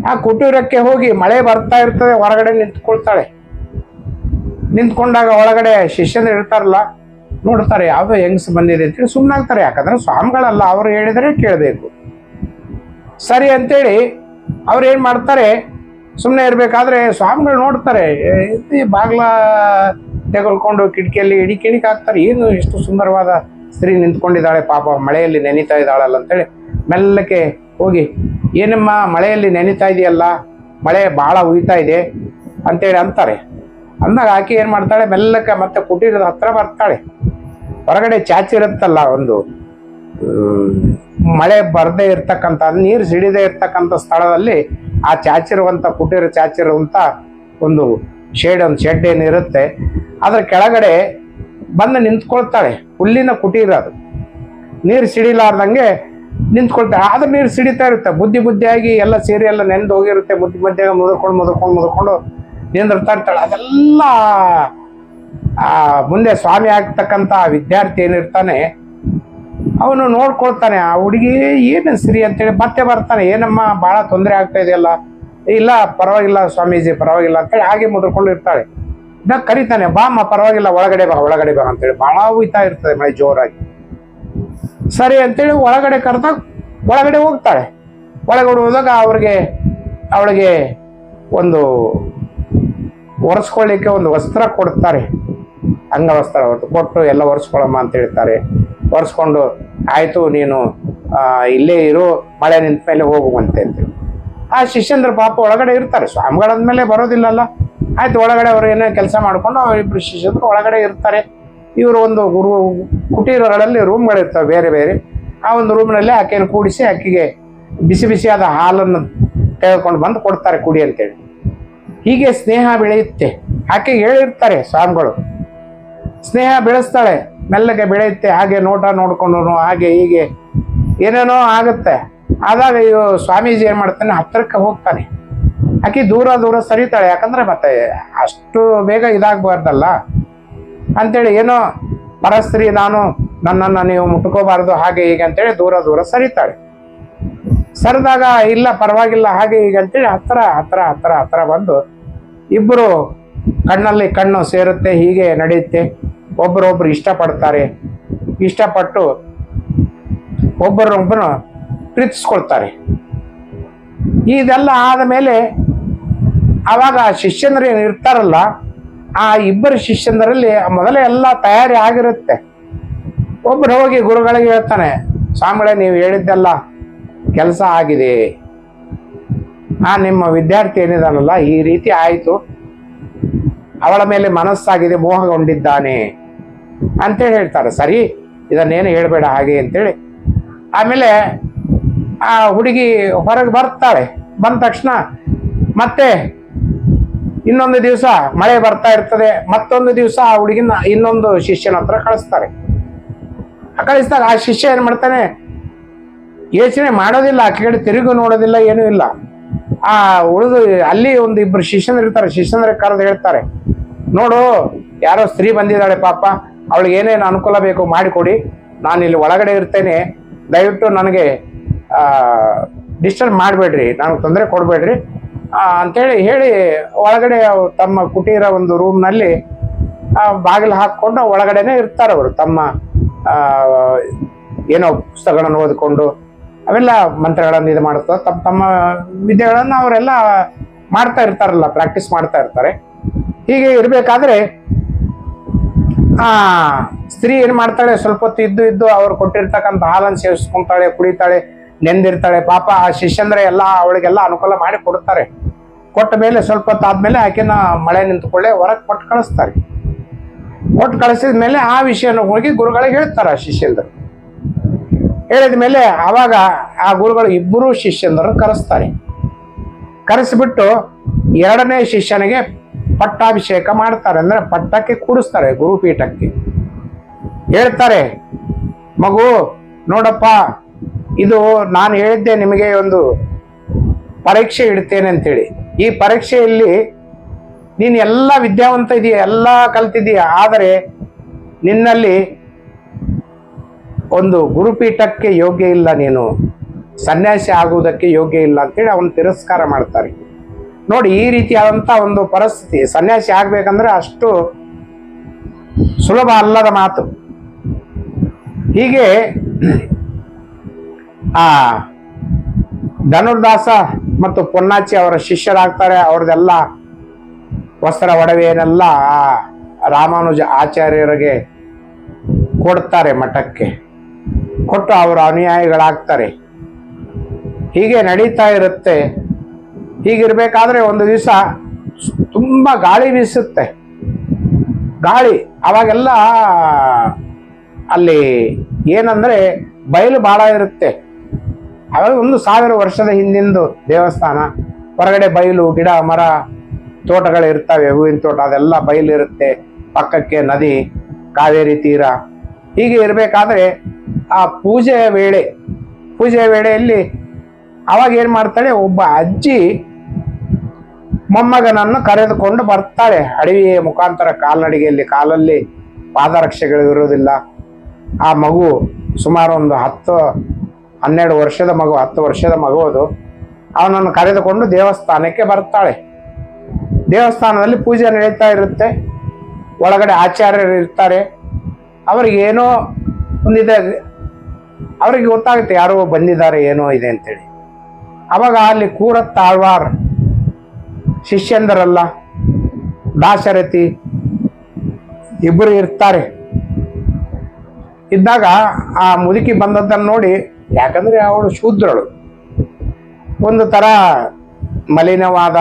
ಆ ಕುಟೀರಕ್ಕೆ ಹೋಗಿ ಮಳೆ ಬರ್ತಾ ಇರ್ತದೆ, ಹೊರಗಡೆ ನಿಂತ್ಕೊಳ್ತಾಳೆ. ನಿಂತ್ಕೊಂಡಾಗ ಒಳಗಡೆ ಶಿಷ್ಯರು ಇರ್ತಾರಲ್ಲ, ನೋಡ್ತಾರೆ, ಯಾವ್ದೋ ಹೆಂಗ್ಸ್ ಬಂದಿದೆ ಅಂತೇಳಿ ಸುಮ್ಮನಾಗ್ತಾರೆ ಯಾಕಂದ್ರೆ ಸ್ವಾಮಿಗಳಲ್ಲ, ಅವ್ರು ಹೇಳಿದರೆ ಕೇಳಬೇಕು. ಸರಿ ಅಂತೇಳಿ ಅವ್ರು ಏನು ಮಾಡ್ತಾರೆ ಸುಮ್ಮನೆ ಇರ್ಬೇಕಾದ್ರೆ ಸ್ವಾಮಿಗಳು ನೋಡ್ತಾರೆ ಬಾಗ್ಲ ತೆಗೊಳ್ಕೊಂಡು ಕಿಟಕಿಯಲ್ಲಿ ಇಡಿ ಕಿಣಿಕ್ ಹಾಕ್ತಾರೆ. ಏನು ಎಷ್ಟು ಸುಂದರವಾದ ಸ್ತ್ರೀ ನಿಂತ್ಕೊಂಡಿದ್ದಾಳೆ, ಪಾಪ ಮಳೆಯಲ್ಲಿ ನೆನೀತಾ ಇದ್ದಾಳಲ್ಲ ಅಂತೇಳಿ ಮೆಲ್ಲಕ್ಕೆ ಹೋಗಿ, ಏನಮ್ಮ, ಮಳೆಯಲ್ಲಿ ನೆನೀತಾ ಇದೆಯಲ್ಲ? ಮಳೆ ಭಾಳ ಉಯ್ತಾ ಇದೆ? ಅಂತೇಳಿ ಅಂತಾರೆ. ಅಂದಾಗ ಆಕೆ ಏನು ಮಾಡ್ತಾಳೆ, ಮೆಲ್ಲಕ್ಕೆ ಮತ್ತೆ ಕುಟೀರದ ಹತ್ರ ಬರ್ತಾಳೆ. ಹೊರಗಡೆ ಚಾಚಿರುತ್ತಲ್ಲ ಒಂದು ಮಳೆ ಬರದೇ ಇರ್ತಕ್ಕಂಥ, ನೀರು ಸಿಡಿದೇ ಇರ್ತಕ್ಕಂಥ ಸ್ಥಳದಲ್ಲಿ ಆ ಚಾಚಿರುವಂಥ ಕುಟೀರ ಚಾಚಿರುವಂಥ ಒಂದು ಶೇಡ್, ಒಂದು ಶೆಡ್ ಏನಿರುತ್ತೆ ಅದ್ರ ಕೆಳಗಡೆ ಬಂದು ನಿಂತ್ಕೊಳ್ತಾಳೆ, ಹುಲ್ಲಿನ ಕುಟೀರ ಅದು. ನೀರು ಸಿಡಿಲಾರ್ದಂಗೆ ನಿಂತ್ಕೊಳ್ತಾಳೆ ಆದ್ರೆ ನೀರು ಸಿಡಿತಾ ಇರುತ್ತೆ. ಬುದ್ಧಿ ಬುದ್ಧಿಯಾಗಿ ಎಲ್ಲ ಸೇರಿ ಎಲ್ಲ ನೆಂದು ಹೋಗಿರುತ್ತೆ. ಬುದ್ಧಿ ಬುದ್ಧಿಯಾಗಿ ಮುದ್ಕೊಂಡು ಮುದ್ಕೊಂಡು ಮುದ್ಕೊಂಡು ನಿಂದಿರ್ತಾ ಇರ್ತಾಳೆ. ಅದೆಲ್ಲ, ಆ, ಮುಂದೆ ಸ್ವಾಮಿ ಆಗ್ತಕ್ಕಂಥ ವಿದ್ಯಾರ್ಥಿ ಏನಿರ್ತಾನೆ, ಅವನು ನೋಡ್ಕೊಳ್ತಾನೆ. ಆ ಹುಡುಗಿ ಏನು ಸಿರಿ ಅಂತೇಳಿ ಮತ್ತೆ ಬರ್ತಾನೆ. ಏನಮ್ಮ ಬಹಳ ತೊಂದರೆ ಆಗ್ತಾ ಇದೆಯಲ್ಲ. ಇಲ್ಲ, ಪರವಾಗಿಲ್ಲ ಸ್ವಾಮೀಜಿ, ಪರವಾಗಿಲ್ಲ ಅಂತೇಳಿ ಹಾಗೆ ಮುದ್ರಕೊಂಡು ಇರ್ತಾಳೆ. ಕರಿತಾನೆ ಬಾ ಅಮ್ಮ ಪರವಾಗಿಲ್ಲ, ಒಳಗಡೆ ಬಾ ಒಳಗಡೆ ಬಾ ಅಂತೇಳಿ. ಬಹಳ ಉಯ್ತಾ ಇರ್ತದೆ ಮಳೆ ಜೋರಾಗಿ. ಸರಿ ಅಂತೇಳಿ ಒಳಗಡೆ ಕರೆದಾಗ ಒಳಗಡೆ ಹೋಗ್ತಾಳೆ. ಒಳಗಡೆ ಹೋದಾಗ ಅವ್ರಿಗೆ, ಅವಳಿಗೆ ಒಂದು ಒರೆಸ್ಕೊಳ್ಳಿಕ್ಕೆ ಒಂದು ವಸ್ತ್ರ ಕೊಡ್ತಾರೆ. ಅಂಗವಸ್ತ್ರ ಕೊಟ್ಟು ಎಲ್ಲ ಒರೆಸ್ಕೊಳಮ್ಮ ಅಂತ ಹೇಳ್ತಾರೆ. ಒರೆಸ್ಕೊಂಡು, ಆಯ್ತು, ನೀನು ಇಲ್ಲೇ ಇರು, ಮಳೆ ನಿಂತ ಮೇಲೆ ಹೋಗುವಂತೆ ಅಂತೇಳಿ ಆ ಶಿಷ್ಯಂದ್ರ ಪಾಪ ಒಳಗಡೆ ಇರ್ತಾರೆ. ಸ್ವಾಮಿಗಳಂದ್ಮೇಲೆ ಬರೋದಿಲ್ಲಲ್ಲ. ಆಯ್ತು, ಒಳಗಡೆ ಅವ್ರು ಏನೋ ಕೆಲಸ ಮಾಡ್ಕೊಂಡು ಅವರಿಬ್ಬರು ಶಿಷ್ಯಂದ್ರು ಒಳಗಡೆ ಇರ್ತಾರೆ. ಇವರು ಒಂದು ಕುಟೀರಗಳಲ್ಲಿ ರೂಮ್ಗಳಿರ್ತವೆ ಬೇರೆ ಬೇರೆ. ಆ ಒಂದು ರೂಮ್ನಲ್ಲಿ ಆಕೆಯನ್ನು ಕೂಡಿಸಿ ಆಕೆಗೆ ಬಿಸಿ ಬಿಸಿಯಾದ ಹಾಲನ್ನು ತೆಗೆದುಕೊಂಡು ಬಂದು ಕೊಡ್ತಾರೆ ಕುಡಿ ಅಂತೇಳಿ. ಹೀಗೆ ಸ್ನೇಹ ಬೆಳೆಯುತ್ತೆ. ಆಕೆ ಹೇಳಿರ್ತಾರೆ ಸ್ವಾಮಿಗಳು. ಸ್ನೇಹ ಬೆಳೆಸ್ತಾಳೆ. ಮೆಲ್ಲಗೆ ಬೆಳೆಯುತ್ತೆ. ಹಾಗೆ ನೋಟ ನೋಡ್ಕೊಂಡು ಹಾಗೆ ಹೀಗೆ. ಏನೇನೋ ಆಗುತ್ತೆ. ಆದಾಗ ಇವ್ ಸ್ವಾಮೀಜಿ ಏನು ಮಾಡ್ತಾನೆ, ಹತ್ತಿರಕ್ಕೆ ಹೋಗ್ತಾನೆ. ಆಕೆ ದೂರ ದೂರ ಸರಿತಾಳೆ. ಯಾಕಂದ್ರೆ ಮತ್ತೆ ಅಷ್ಟು ಬೇಗ ಇದಾಗಬಾರ್ದಲ್ಲ. ಅಂತೇಳಿ ಏನೋ ಪರಸ್ತ್ರೀ ನಾನು ನನ್ನನ್ನು ನೀವು ಮುಟ್ಕೋಬಾರ್ದು ಹಾಗೆ ಹೀಗೆ ಅಂತೇಳಿ ದೂರ ದೂರ ಸರಿತಾಳೆ ಸರಿದಾಗ ಇಲ್ಲ ಪರವಾಗಿಲ್ಲ ಹಾಗೆ ಹೀಗೆ ಅಂತೇಳಿ ಹತ್ತಿರ ಹತ್ತಿರ ಹತ್ತಿರ ಹತ್ತಿರ ಬಂದು ಇಬ್ಬರು ಕಣ್ಣಲ್ಲಿ ಕಣ್ಣು ಸೇರುತ್ತೆ, ಹೀಗೆ ನಡೆಯುತ್ತೆ. ಒಬ್ಬರೊಬ್ಬರು ಇಷ್ಟಪಡ್ತಾರೆ. ಇಷ್ಟಪಟ್ಟು ಒಬ್ಬರೊಬ್ಬರು ಪ್ರೀತಿಸ್ಕೊಳ್ತಾರೆ. ಇದೆಲ್ಲ ಆದ ಮೇಲೆ ಆವಾಗ ಏನು ಇರ್ತಾರಲ್ಲ ಆ ಇಬ್ಬರು ಶಿಷ್ಯಂದರಲ್ಲಿ ಮೊದಲೇ ಎಲ್ಲ ತಯಾರಿ ಆಗಿರುತ್ತೆ. ಒಬ್ಬರು ಹೋಗಿ ಗುರುಗಳಿಗೆ ಹೇಳ್ತಾನೆ, ಸ್ವಾಮಿಗಳೇ, ನೀವು ಹೇಳಿದ್ದೆಲ್ಲ ಕೆಲಸ ಆಗಿದೆ. ಆ ನಿಮ್ಮ ವಿದ್ಯಾರ್ಥಿ ಏನಿದಾನಲ್ಲ, ಈ ರೀತಿ ಆಯಿತು. ಅವಳ ಮೇಲೆ ಮನಸ್ಸಾಗಿದೆ, ಮೋಹಗೊಂಡಿದ್ದಾನೆ. ಅಂತೇಳಿ ಹೇಳ್ತಾರೆ. ಸರಿ, ಇದನ್ನೇನು ಹೇಳಬೇಡ, ಹಾಗೆ ಅಂತೇಳಿ. ಆಮೇಲೆ ಆ ಹುಡುಗಿ ಹೊರಗೆ ಬರ್ತಾಳೆ. ಬಂದ ತಕ್ಷಣ ಮತ್ತೆ ಇನ್ನೊಂದು ದಿವಸ ಮಳೆ ಬರ್ತಾ ಇರ್ತದೆ, ಮತ್ತೊಂದು ದಿವಸ ಆ ಹುಡುಗಿನ ಇನ್ನೊಂದು ಶಿಷ್ಯನ ಹತ್ರ ಕಳಿಸ್ತಾರೆ. ಕಳಿಸಿದಾಗ ಆ ಶಿಷ್ಯ ಏನ್ ಮಾಡ್ತಾನೆ, ಯೋಚನೆ ಮಾಡೋದಿಲ್ಲ, ಆ ಕಡೆ ತಿರುಗು ನೋಡೋದಿಲ್ಲ, ಏನೂ ಇಲ್ಲ. ಆ ಉಳಿದು ಅಲ್ಲಿ ಒಂದು ಇಬ್ರು ಶಿಷ್ಯಂದಿರ್ತಾರೆ ಶಿಷ್ಯಂದ್ರ ಕರೆದು ಹೇಳ್ತಾರೆ, ನೋಡು, ಯಾರೋ ಸ್ತ್ರೀ ಬಂದಿದ್ದಾಳೆ ಪಾಪ, ಅವಳಿಗೆ ಏನೇನು ಅನುಕೂಲ ಬೇಕು ಮಾಡಿಕೊಡಿ, ನಾನು ಇಲ್ಲಿ ಒಳಗಡೆ ಇರ್ತೇನೆ, ದಯವಿಟ್ಟು ನನಗೆ ಡಿಸ್ಟರ್ಬ್ ಮಾಡಬೇಡ್ರಿ, ನನಗೆ ತೊಂದರೆ ಕೊಡಬೇಡ್ರಿ ಅಂತೇಳಿ ಹೇಳಿ ಒಳಗಡೆ ತಮ್ಮ ಕುಟೀರ ಒಂದು ರೂಮ್ನಲ್ಲಿ ಬಾಗಿಲು ಹಾಕ್ಕೊಂಡು ಒಳಗಡೆನೆ ಇರ್ತಾರೆ ಅವರು. ತಮ್ಮ ಏನೋ ಪುಸ್ತಕಗಳನ್ನು ಓದಿಕೊಂಡು, ಅವೆಲ್ಲ ಮಂತ್ರಗಳನ್ನು ಇದು ಮಾಡ್ತಾ ತಮ್ಮ ತಮ್ಮ ವಿದ್ಯೆಗಳನ್ನು ಅವರೆಲ್ಲ ಮಾಡ್ತಾ ಇರ್ತಾರಲ್ಲ ಪ್ರಾಕ್ಟೀಸ್ ಮಾಡ್ತಾ ಇರ್ತಾರೆ. ಹೀಗೆ ಇರಬೇಕಾದ್ರೆ, ಆ, ಸ್ತ್ರೀ ಏನು ಮಾಡ್ತಾಳೆ? ಸ್ವಲ್ಪ ಹೊತ್ತು ಇದ್ದು ಇದ್ದು ಅವ್ರು ಕೊಟ್ಟಿರ್ತಕ್ಕಂಥ ಹಾಲನ್ನು ಸೇವಿಸ್ಕೊಂತಾಳೆ, ಕುಡಿತಾಳೆ, ನೆಂದಿರ್ತಾಳೆ. ಪಾಪ ಆ ಶಿಷ್ಯಂದ್ರೆ ಎಲ್ಲ ಅವಳಿಗೆಲ್ಲ ಅನುಕೂಲ ಮಾಡಿ ಕೊಡ್ತಾರೆ. ಕೊಟ್ಟ ಮೇಲೆ ಸ್ವಲ್ಪ ಹೊತ್ತು ಆದ್ಮೇಲೆ ಆಕೆನ ಮಳೆ ನಿಂತುಕೊಳ್ಳೆ ಹೊರಗೆ ಕೊಟ್ಟು ಕಳಿಸ್ತಾರೆ. ಕೊಟ್ಟು ಕಳಿಸಿದ ಮೇಲೆ ಆ ವಿಷಯನ ಹೋಗಿ ಗುರುಗಳಿಗೆ ಹೇಳ್ತಾರೆ ಆ ಶಿಷ್ಯಂದರು. ಹೇಳಿದ ಮೇಲೆ ಆವಾಗ ಆ ಗುರುಗಳು ಇಬ್ಬರು ಶಿಷ್ಯಂದರು ಕರೆಸ್ತಾರೆ. ಕರೆಸಿಬಿಟ್ಟು ಎರಡನೇ ಶಿಷ್ಯನಿಗೆ ಪಟ್ಟಾಭಿಷೇಕ ಮಾಡ್ತಾರೆ. ಅಂದರೆ ಪಟ್ಟಕ್ಕೆ ಕೂಡಿಸ್ತಾರೆ ಗುರುಪೀಠಕ್ಕೆ. ಹೇಳ್ತಾರೆ, ಮಗು, ನೋಡಪ್ಪ, ಇದು ನಾನು ಹೇಳಿದ್ದೆ ನಿಮಗೆ ಒಂದು ಪರೀಕ್ಷೆ ಇಡ್ತೇನೆ ಅಂತೇಳಿ. ಈ ಪರೀಕ್ಷೆಯಲ್ಲಿ ನೀನು ಎಲ್ಲ ವಿದ್ಯಾವಂತ ಇದೆಯಾ, ಎಲ್ಲ ಕಲ್ತಿದೀಯ ಆದರೆ ನಿನ್ನಲ್ಲಿ ಒಂದು ಗುರುಪೀಠಕ್ಕೆ ಯೋಗ್ಯ ಇಲ್ಲ ನೀನು. ಸನ್ಯಾಸಿ ಆಗುವುದಕ್ಕೆ ಯೋಗ್ಯ ಇಲ್ಲ ಅಂತೇಳಿ ಅವನು ತಿರಸ್ಕಾರ ಮಾಡ್ತಾರೆ. ನೋಡಿ, ಈ ರೀತಿಯಾದಂಥ ಒಂದು ಪರಿಸ್ಥಿತಿ, ಸನ್ಯಾಸಿ ಆಗ್ಬೇಕಂದ್ರೆ ಅಷ್ಟು ಸುಲಭ ಅಲ್ಲದ ಮಾತು. ಹೀಗೆ, ಆ ಧನುರ್ದಾಸ ಮತ್ತು ಪೊನ್ನಾಚಿ ಅವರ ಶಿಷ್ಯರಾಗ್ತಾರೆ ಅವ್ರದ್ದೆಲ್ಲ ವಸ್ತ್ರ ಒಡವೆಯನ್ನೆಲ್ಲ ರಾಮಾನುಜ ಆಚಾರ್ಯರಿಗೆ ಕೊಡ್ತಾರೆ ಮಠಕ್ಕೆ. ಕೊಟ್ಟು ಅವರು ಅನುಯಾಯಿಗಳಾಗ್ತಾರೆ. ಹೀಗೆ ನಡೀತಾ ಇರುತ್ತೆ. ಹೀಗಿರ್ಬೇಕಾದ್ರೆ ಒಂದು ದಿವಸ ತುಂಬ ಗಾಳಿ ಬೀಸುತ್ತೆ. ಗಾಳಿ ಅವಾಗೆಲ್ಲ ಅಲ್ಲಿ ಏನಂದ್ರೆ ಬಯಲು ಭಾಳ ಇರುತ್ತೆ. ಅವಾಗ ಒಂದು ಸಾವಿರ ವರ್ಷದ ಹಿಂದಿಂದು ದೇವಸ್ಥಾನ, ಹೊರಗಡೆ ಬಯಲು ಗಿಡ, ಮರ, ತೋಟಗಳು ಇರ್ತವೆ, ಹೂವಿನ ತೋಟ, ಅದೆಲ್ಲ ಬಯಲು ಇರುತ್ತೆ. ಪಕ್ಕಕ್ಕೆ ನದಿ, ಕಾವೇರಿ ತೀರ. ಹೀಗೆ ಇರಬೇಕಾದ್ರೆ ಆ ಪೂಜೆಯ ವೇಳೆ, ಪೂಜೆಯ ವೇಳೆಯಲ್ಲಿ ಅವಾಗ ಏನು ಮಾಡ್ತಾಳೆ? ಒಬ್ಬ ಅಜ್ಜಿ ಮೊಮ್ಮಗನನ್ನು ಕರೆದುಕೊಂಡು ಬರ್ತಾಳೆ. ಅಡವಿಯ ಮುಖಾಂತರ ಕಾಲ್ನಡಿಗೆಯಲ್ಲಿ, ಕಾಲಲ್ಲಿ ಪಾದರಕ್ಷೆಗಳು ಇರುವುದಿಲ್ಲ. ಆ ಮಗು ಸುಮಾರು ಒಂದು ಹತ್ತು ಹನ್ನೆರಡು ವರ್ಷದ ಮಗು, ಹತ್ತು ವರ್ಷದ ಮಗು ಅದು. ಅವನನ್ನು ಕರೆದುಕೊಂಡು ದೇವಸ್ಥಾನಕ್ಕೆ ಬರ್ತಾಳೆ. ದೇವಸ್ಥಾನದಲ್ಲಿ ಪೂಜೆ ನಡೀತಾ ಇರುತ್ತೆ. ಒಳಗಡೆ ಆಚಾರ್ಯರು ಇರ್ತಾರೆ. ಅವ್ರಿಗೆ ಏನೋ ಒಂದಿದೆ. ಅವರಿಗೆ ಗೊತ್ತಾಗುತ್ತೆ ಯಾರೋ ಬಂದಿದ್ದಾರೆ, ಏನೋ ಇದೆ ಅಂತೇಳಿ. ಅವಾಗ ಅಲ್ಲಿ ಕೂರತ್ ಆಳ್ವಾರ್ ಶಿಷ್ಯಂದರಲ್ಲ, ದಾಶರಥಿ ಇಬ್ಬರು ಇರ್ತಾರೆ. ಇದ್ದಾಗ ಆ ಮುದುಕಿ ಬಂದದ್ದನ್ನು ನೋಡಿ ಯಾಕಂದ್ರೆ ಅವಳು ಶೂದ್ರಳು. ಒಂದು ತರ ಮಲಿನವಾದ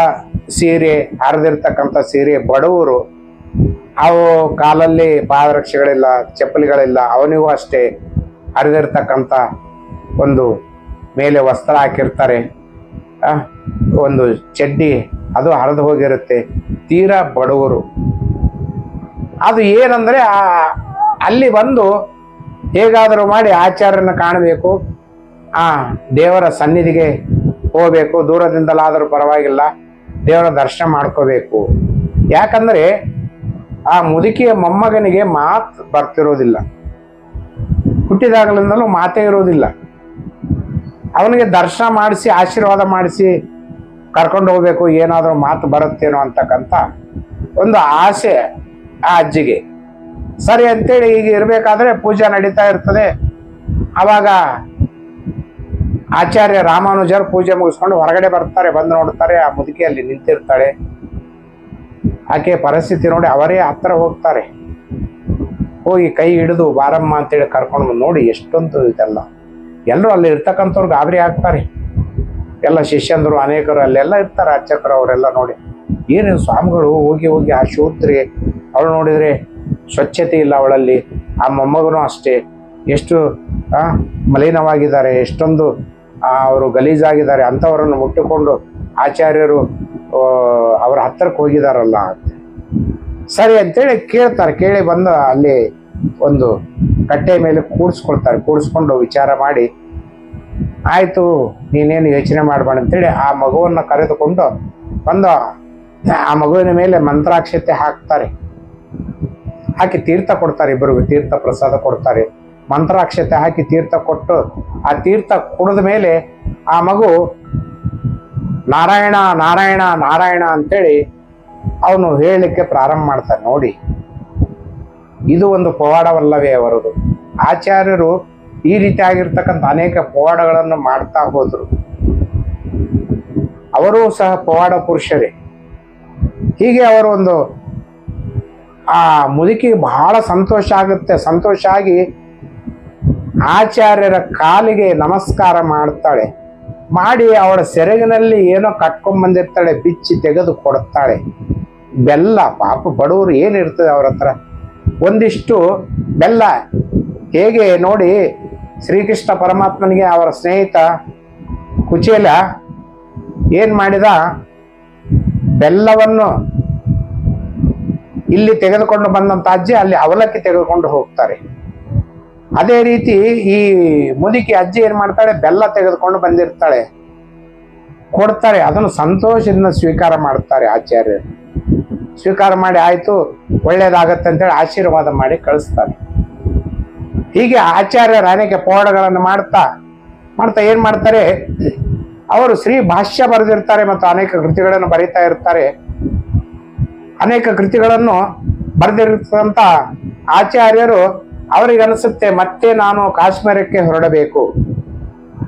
ಸೀರೆ ಹರಿದಿರ್ತಕ್ಕಂಥ ಸೀರೆ, ಬಡವರು, ಅವು ಕಾಲಲ್ಲಿ ಪಾದರಕ್ಷೆಗಳಿಲ್ಲ, ಚಪ್ಪಲಿಗಳಿಲ್ಲ, ಅವನಿಗೂ ಅಷ್ಟೇ ಹರಿದಿರ್ತಕ್ಕಂಥ ಒಂದು ಮೇಲೆ ವಸ್ತ್ರ ಹಾಕಿರ್ತಾರೆ. ಒಂದು ಚಡ್ಡಿ, ಅದು ಹರಿದು ಹೋಗಿರುತ್ತೆ. ತೀರಾ ಬಡವರು. ಅದು ಏನಂದ್ರೆ ಅಲ್ಲಿ ಬಂದು ಹೇಗಾದರೂ ಮಾಡಿ ಆಚಾರ್ಯನ ಕಾಣಬೇಕು. ಆ ದೇವರ ಸನ್ನಿಧಿಗೆ ಹೋಗಬೇಕು. ದೂರದಿಂದಲಾದರೂ ಪರವಾಗಿಲ್ಲ. ದೇವರ ದರ್ಶನ ಮಾಡ್ಕೋಬೇಕು. ಯಾಕಂದರೆ ಆ ಮುದುಕಿಯ ಮೊಮ್ಮಗನಿಗೆ ಮಾತು ಬರ್ತಿರೋದಿಲ್ಲ. ಹುಟ್ಟಿದಾಗಲಿಂದಲೂ ಮಾತೇ ಇರೋದಿಲ್ಲ. ಅವನಿಗೆ ದರ್ಶನ ಮಾಡಿಸಿ, ಆಶೀರ್ವಾದ ಮಾಡಿಸಿ ಕರ್ಕೊಂಡು ಹೋಗ್ಬೇಕು. ಏನಾದರೂ ಮಾತು ಬರುತ್ತೇನೋ ಅಂತಕ್ಕಂಥ ಒಂದು ಆಸೆ ಆ ಅಜ್ಜಿಗೆ. ಸರಿ ಅಂತೇಳಿ ಈಗ ಇರಬೇಕಾದ್ರೆ ಪೂಜೆ ನಡೀತಾ ಇರ್ತದೆ. ಅವಾಗ ಆಚಾರ್ಯ ರಾಮಾನುಜರು ಪೂಜೆ ಮುಗಿಸ್ಕೊಂಡು ಹೊರಗಡೆ ಬರ್ತಾರೆ, ಬಂದು ನೋಡ್ತಾರೆ, ಆ ಮುದುಕಿ ಅಲ್ಲಿ ನಿಂತಿರ್ತಾಳೆ. ಆಕೆ ಪರಿಸ್ಥಿತಿ ನೋಡಿ ಅವರೇ ಹತ್ತಿರ ಹೋಗ್ತಾರೆ. ಹೋಗಿ ಕೈ ಹಿಡಿದು ಬಾರಮ್ಮ ಅಂತೇಳಿ ಕರ್ಕೊಂಡು ಬಂದು ನೋಡಿ ಎಷ್ಟೊಂದು ಇದೆಲ್ಲ. ಎಲ್ಲರೂ ಅಲ್ಲಿ ಇರ್ತಕ್ಕಂಥವ್ರು ಗಾಬರಿ ಆಗ್ತಾರೆ. ಎಲ್ಲ ಶಿಷ್ಯಂದರು, ಅನೇಕರು ಅಲ್ಲೆಲ್ಲ ಇರ್ತಾರೆ ಅರ್ಚಕರು ಅವರೆಲ್ಲ ನೋಡಿ. ಏನೇನು ಸ್ವಾಮಿಗಳು ಹೋಗಿ ಹೋಗಿ ಆ ಶೂತ್ರಿ ಅವಳು ನೋಡಿದರೆ ಸ್ವಚ್ಛತೆ ಇಲ್ಲ ಅವಳಲ್ಲಿ. ಆ ಮೊಮ್ಮಗನೂ ಅಷ್ಟೇ. ಎಷ್ಟು ಮಲಿನವಾಗಿದ್ದಾರೆ, ಎಷ್ಟೊಂದು ಅವರು ಗಲೀಜಾಗಿದ್ದಾರೆ ಅಂಥವರನ್ನು ಮುಟ್ಟಿಕೊಂಡು ಆಚಾರ್ಯರು ಅವರ ಹತ್ತಿರಕ್ಕೆ ಹೋಗಿದಾರಲ್ಲ ಅಂತ ಸರಿ ಅಂತೇಳಿ ಕೇಳ್ತಾರೆ, ಕೇಳಿ ಬಂದು ಅಲ್ಲಿ ಒಂದು ಕಟ್ಟೆ ಮೇಲೆ ಕೂಡಿಸ್ಕೊಳ್ತಾರೆ ಕೂಡಿಸ್ಕೊಂಡು ವಿಚಾರ ಮಾಡಿ, ಆಯಿತು, ನೀನೇನು ಯೋಚನೆ ಮಾಡಬೇಡ ಅಂತೇಳಿ ಆ ಮಗುವನ್ನು ಕರೆದುಕೊಂಡು ಬಂದು, ಆ ಮಗುವಿನ ಮೇಲೆ ಮಂತ್ರಾಕ್ಷತೆ ಹಾಕ್ತಾರೆ. ಹಾಕಿ ತೀರ್ಥ ಕೊಡ್ತಾರೆ ಇಬ್ಬರಿಗೂ, ತೀರ್ಥ ಪ್ರಸಾದ ಕೊಡ್ತಾರೆ. ಮಂತ್ರಾಕ್ಷತೆ ಹಾಕಿ ತೀರ್ಥ ಕೊಟ್ಟು ಆ ತೀರ್ಥ ಕುಡಿದ ಮೇಲೆ ಆ ಮಗು, ನಾರಾಯಣ ನಾರಾಯಣ ನಾರಾಯಣ ಅಂತೇಳಿ ಅವನು ಹೇಳಲಿಕ್ಕೆ ಪ್ರಾರಂಭ ಮಾಡ್ತಾನೆ. ನೋಡಿ, ಇದು ಒಂದು ಪವಾಡವಲ್ಲವೇ ಅವರದು. ಆಚಾರ್ಯರು ಈ ರೀತಿಯಾಗಿರ್ತಕ್ಕಂಥ ಅನೇಕ ಪವಾಡಗಳನ್ನು ಮಾಡ್ತಾ ಹೋದರು. ಅವರೂ ಸಹ ಪವಾಡ ಪುರುಷರೇ. ಹೀಗೆ ಅವರು ಒಂದು, ಆ ಮುದುಕಿಗೆ ಬಹಳ ಸಂತೋಷ ಆಗುತ್ತೆ. ಸಂತೋಷ ಆಗಿ ಆಚಾರ್ಯರ ಕಾಲಿಗೆ ನಮಸ್ಕಾರ ಮಾಡ್ತಾಳೆ. ಮಾಡಿ ಅವಳ ಸೆರಗಿನಲ್ಲಿ ಏನೋ ಕಟ್ಕೊಂಡ್ ಬಂದಿರ್ತಾಳೆ, ಬಿಚ್ಚಿ ತೆಗೆದು ಕೊಡ್ತಾಳೆ. ಬೆಲ್ಲ, ಪಾಪ ಬಡವರು ಏನಿರ್ತದೆ ಅವ್ರ ಹತ್ರ? ಒಂದಿಷ್ಟು ಬೆಲ್ಲ. ಹೇಗೆ ನೋಡಿ, ಶ್ರೀಕೃಷ್ಣ ಪರಮಾತ್ಮನಿಗೆ ಅವರ ಸ್ನೇಹಿತ ಕುಚೇಲ ಏನು ಮಾಡಿದ? ಬೆಲ್ಲವನ್ನು ಇಲ್ಲಿ ತೆಗೆದುಕೊಂಡು ಬಂದಂತ ಅಜ್ಜಿ ಅಲ್ಲಿ ಅವಲಕ್ಕಿ ತೆಗೆದುಕೊಂಡು ಹೋಗ್ತಾರೆ. ಅದೇ ರೀತಿ ಈ ಮುದುಕಿ ಅಜ್ಜಿ ಏನು ಮಾಡ್ತಾಳೆ? ಬೆಲ್ಲ ತೆಗೆದುಕೊಂಡು ಬಂದಿರ್ತಾಳೆ. ಕೊಡ್ತಾರೆ. ಅದನ್ನು ಸಂತೋಷದಿಂದ ಸ್ವೀಕಾರ ಮಾಡ್ತಾರೆ ಆಚಾರ್ಯರು. ಸ್ವೀಕಾರ ಮಾಡಿ ಆಯ್ತು, ಒಳ್ಳೇದಾಗತ್ತೆ ಅಂತೇಳಿ ಆಶೀರ್ವಾದ ಮಾಡಿ ಕಳಿಸ್ತಾರೆ. ಹೀಗೆ ಆಚಾರ್ಯರು ಅನೇಕ ಪೌಡಗಳನ್ನು ಮಾಡ್ತಾ ಮಾಡ್ತಾ ಏನು ಮಾಡ್ತಾರೆ? ಅವರು ಶ್ರೀ ಭಾಷ್ಯ ಬರೆದಿರ್ತಾರೆ ಮತ್ತು ಅನೇಕ ಕೃತಿಗಳನ್ನು ಬರೀತಾ ಇರ್ತಾರೆ. ಅನೇಕ ಕೃತಿಗಳನ್ನು ಬರೆದಿರ್ತಕ್ಕಂಥ ಆಚಾರ್ಯರು ಅವರಿಗೆ ಅನಿಸುತ್ತೆ ಮತ್ತೆ ನಾನು ಕಾಶ್ಮೀರಕ್ಕೆ ಹೊರಡಬೇಕು.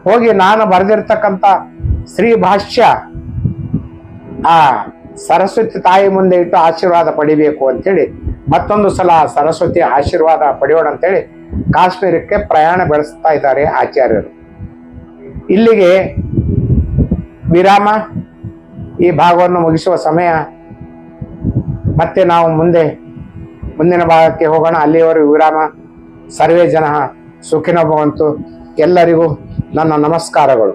ಹೋಗಿ ನಾನು ಬರೆದಿರ್ತಕ್ಕಂಥ ಶ್ರೀ ಭಾಷ್ಯ ಆ ಸರಸ್ವತಿ ತಾಯಿ ಮುಂದೆ ಇಟ್ಟು ಆಶೀರ್ವಾದ ಪಡಿಬೇಕು ಅಂತೇಳಿ, ಮತ್ತೊಂದು ಸಲ ಸರಸ್ವತಿ ಆಶೀರ್ವಾದ ಪಡೆಯೋಣ ಅಂತೇಳಿ ಕಾಶ್ಮೀರಕ್ಕೆ ಪ್ರಯಾಣ ಬೆಳೆಸ್ತಾ ಇದ್ದಾರೆ ಆಚಾರ್ಯರು. ಇಲ್ಲಿಗೆ ವಿರಾಮ, ಈ ಭಾಗವನ್ನು ಮುಗಿಸುವ ಸಮಯ. ಮತ್ತೆ ನಾವು ಮುಂದೆ, ಮುಂದಿನ ಭಾಗಕ್ಕೆ ಹೋಗೋಣ. ಅಲ್ಲಿಯವರೆಗೂ ವಿರಾಮ. ಸರ್ವೇ ಜನ ಸುಖಿನ ಭವಂತು. ಎಲ್ಲರಿಗೂ ನನ್ನ ನಮಸ್ಕಾರಗಳು.